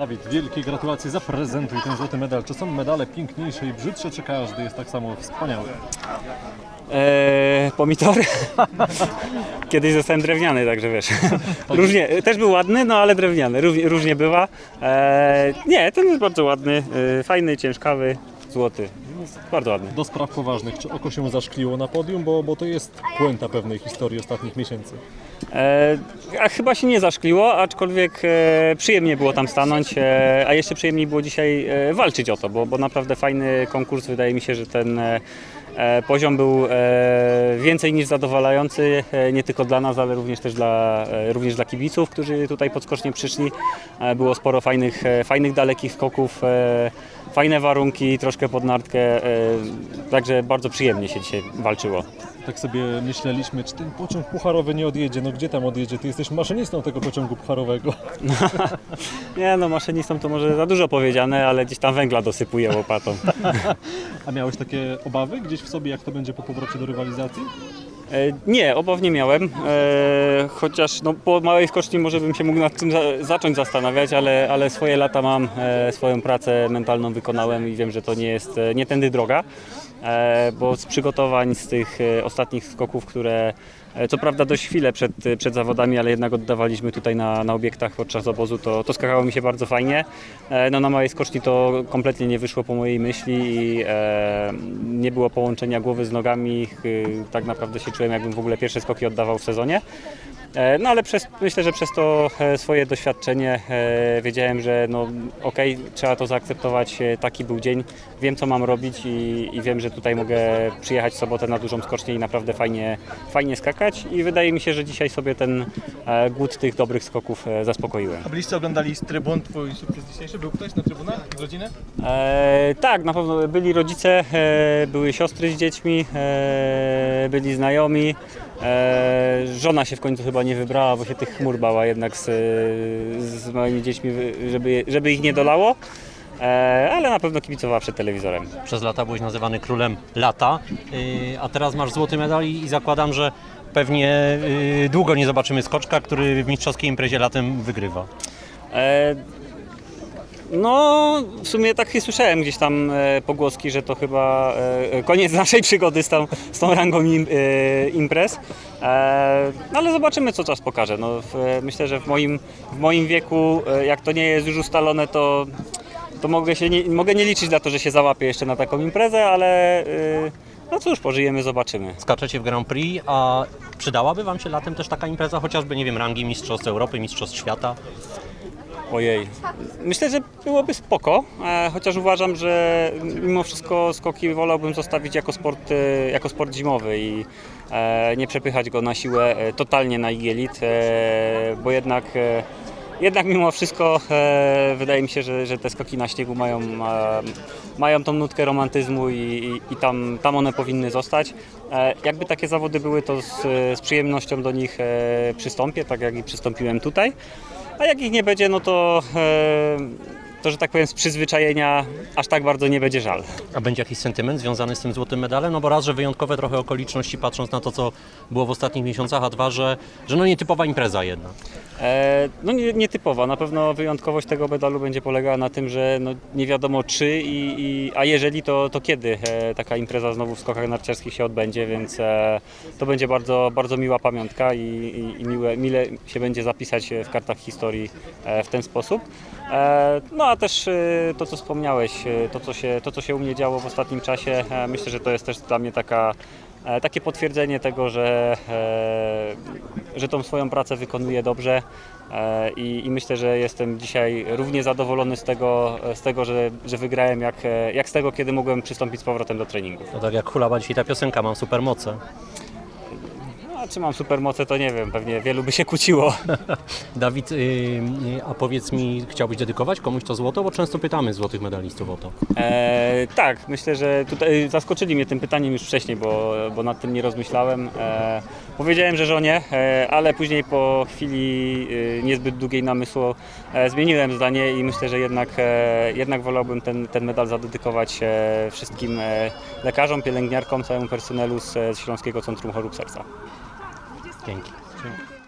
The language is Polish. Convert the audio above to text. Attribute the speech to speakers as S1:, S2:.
S1: Dawid, wielkie gratulacje, zaprezentuj ten złoty medal. Czy są medale piękniejsze i brzydsze, czy każdy jest tak samo wspaniały?
S2: Eee, pomidory. Kiedyś zostałem drewniany, także wiesz. Różnie, też był ładny, no ale drewniany. Różnie, różnie bywa. Eee, nie, ten jest bardzo ładny. Eee, fajny, ciężkawy, złoty. Bardzo ładny.
S1: Do spraw poważnych, czy oko się zaszkliło na podium, bo, bo to jest puenta pewnej historii ostatnich miesięcy.
S2: E, a chyba się nie zaszkliło, aczkolwiek e, przyjemnie było tam stanąć, e, a jeszcze przyjemniej było dzisiaj e, walczyć o to, bo, bo naprawdę fajny konkurs. Wydaje mi się, że ten e, e, poziom był e, więcej niż zadowalający, e, nie tylko dla nas, ale również też dla, e, również dla kibiców, którzy tutaj podskocznie przyszli. E, było sporo fajnych, e, fajnych dalekich skoków, e, fajne warunki, troszkę pod nartkę, e, także bardzo przyjemnie się dzisiaj walczyło.
S1: Tak sobie myśleliśmy, czy ten pociąg pucharowy nie odjedzie. No gdzie tam odjedzie? Ty jesteś maszynistą tego pociągu pucharowego.
S2: Nie no, maszynistom to może za dużo powiedziane, ale gdzieś tam węgla dosypuje łopatą.
S1: A miałeś takie obawy gdzieś w sobie, jak to będzie po powrocie do rywalizacji?
S2: E, nie, obaw nie miałem, e, chociaż no, po małej skoczni może bym się mógł nad tym za, zacząć zastanawiać, ale, ale swoje lata mam, e, swoją pracę mentalną wykonałem i wiem, że to nie jest, nie tędy droga, bo z przygotowań, z tych e, ostatnich skoków, które e, co prawda dość chwilę przed, przed zawodami, ale jednak oddawaliśmy tutaj na, na obiektach podczas obozu, to, to skakało mi się bardzo fajnie. E, No, na małej skoczni to kompletnie nie wyszło po mojej myśli i e, nie było połączenia głowy z nogami. Tak naprawdę się czułem, jakbym w ogóle pierwsze skoki oddawał w sezonie. E, No ale przez, myślę, że przez to e, swoje doświadczenie e, wiedziałem, że no okej, trzeba to zaakceptować, taki był dzień, wiem co mam robić i, i wiem, że tutaj mogę przyjechać w sobotę na dużą skocznię i naprawdę fajnie, fajnie skakać i wydaje mi się, że dzisiaj sobie ten głód tych dobrych skoków zaspokoiłem.
S3: A byliście oglądali z trybun twój sukces dzisiejszy? Był ktoś na trybunach z rodziny?
S2: E, tak, na pewno byli rodzice, e, były siostry z dziećmi, e, byli znajomi. E, żona się w końcu chyba nie wybrała, bo się tych chmur bała jednak z, z moimi dziećmi, żeby, żeby ich nie dolało. E, ale na pewno kibicowała przed telewizorem.
S4: Przez lata byłeś nazywany królem lata, yy, a teraz masz złoty medal i i zakładam, że pewnie yy, długo nie zobaczymy skoczka, który w mistrzowskiej imprezie latem wygrywa.
S2: E, no, w sumie tak słyszałem gdzieś tam e, pogłoski, że to chyba e, koniec naszej przygody z tą, z tą rangą im, e, imprez. E, no, ale zobaczymy, co czas pokaże. No, w, myślę, że w moim, w moim wieku, e, jak to nie jest już ustalone, to, to mogę, się nie, mogę nie liczyć na to, że się załapię jeszcze na taką imprezę, ale e, no cóż, pożyjemy, zobaczymy.
S4: Skaczecie w Grand Prix, a przydałaby Wam się latem też taka impreza, chociażby, nie wiem, rangi Mistrzostw Europy, Mistrzostw Świata?
S2: Ojej. Myślę, że byłoby spoko, e, chociaż uważam, że mimo wszystko skoki wolałbym zostawić jako sport, e, jako sport zimowy i e, nie przepychać go na siłę totalnie na igielit, bo jednak, jednak mimo wszystko e, wydaje mi się, że, że te skoki na śniegu mają, e, mają tą nutkę romantyzmu i, i, i tam, tam one powinny zostać. E, jakby takie zawody były, to z, z przyjemnością do nich e, przystąpię, tak jak i przystąpiłem tutaj. A jak ich nie będzie, no to, e, to że tak powiem, z przyzwyczajenia aż tak bardzo nie będzie żal.
S4: A będzie jakiś sentyment związany z tym złotym medalem? No bo raz, że wyjątkowe trochę okoliczności, patrząc na to, co było w ostatnich miesiącach, a dwa, że, że no nietypowa impreza jedna.
S2: E, no nie, nietypowa. Na pewno wyjątkowość tego medalu będzie polegała na tym, że no nie wiadomo czy, i, i, a jeżeli to, to kiedy e, taka impreza znowu w skokach narciarskich się odbędzie, więc e, to będzie bardzo, bardzo miła pamiątka i, i, i miłe, mile się będzie zapisać w kartach historii e, w ten sposób. E, no a też e, to, co wspomniałeś, e, to co, się, to, co się u mnie działo w ostatnim czasie, e, myślę, że to jest też dla mnie taka E, takie potwierdzenie tego, że, e, że tą swoją pracę wykonuję dobrze i, i myślę, że jestem dzisiaj równie zadowolony z tego, z tego że, że wygrałem, jak, jak z tego, kiedy mogłem przystąpić z powrotem do treningu.
S4: No tak jak hulawa dzisiaj ta piosenka, mam supermoce.
S2: No, a czy mam supermoce, to nie wiem, pewnie wielu by się kłóciło.
S4: Dawid, yy, yy, a powiedz mi, chciałbyś dedykować komuś to złoto? Bo często pytamy złotych medalistów o to.
S2: E, tak, myślę, że tutaj zaskoczyli mnie tym pytaniem już wcześniej, bo, bo nad tym nie rozmyślałem. E, powiedziałem, że żonie, e, ale później po chwili e, niezbyt długiej namysłu e, zmieniłem zdanie i myślę, że jednak, e, jednak wolałbym ten, ten medal zadedykować e, wszystkim e, lekarzom, pielęgniarkom, całemu personelu z, z Śląskiego Centrum Chorób Serca.
S4: Thank you.